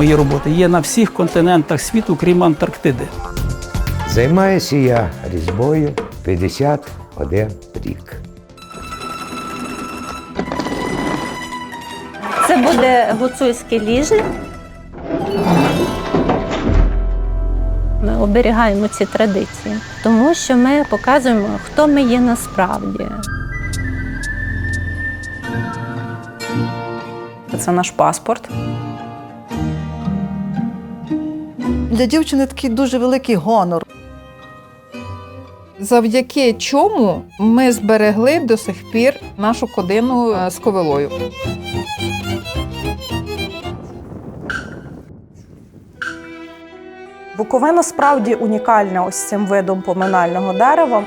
мої роботи є на всіх континентах світу, крім Антарктиди. Займаюся я різьбою 51 рік. Це буде гуцульське ліже. Ми оберігаємо ці традиції, тому що ми показуємо, хто ми є насправді. Це наш паспорт. Для дівчини такий дуже великий гонор. завдяки чому ми зберегли до сих пір нашу кодину е, з ковилою. Буковина справді унікальна ось цим видом поминального дерева.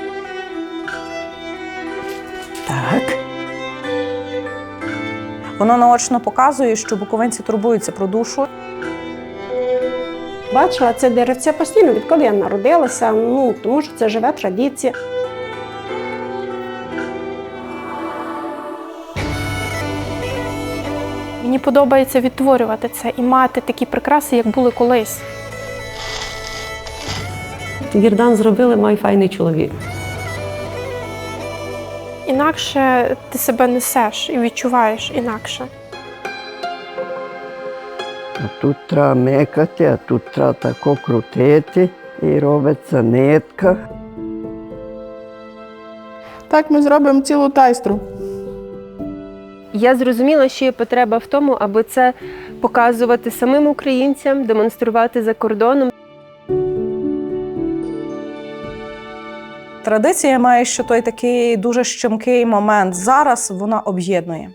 Так. Воно наочно показує, що буковинці турбуються про душу. Бачила це деревце постійно, відколи я народилася, ну тому що це живе традиція. Мені подобається відтворювати це і мати такі прикраси, як були колись. Вірдан зробили май файний чоловік. Інакше ти себе несеш і відчуваєш інакше. А тут треба мекати, а тут треба тако крутити і робиться нитка. Так ми зробимо цілу тайстру. Я зрозуміла, що є потреба в тому, аби це показувати самим українцям, демонструвати за кордоном. Традиція має ще той такий дуже щемкий момент. Зараз вона об'єднує.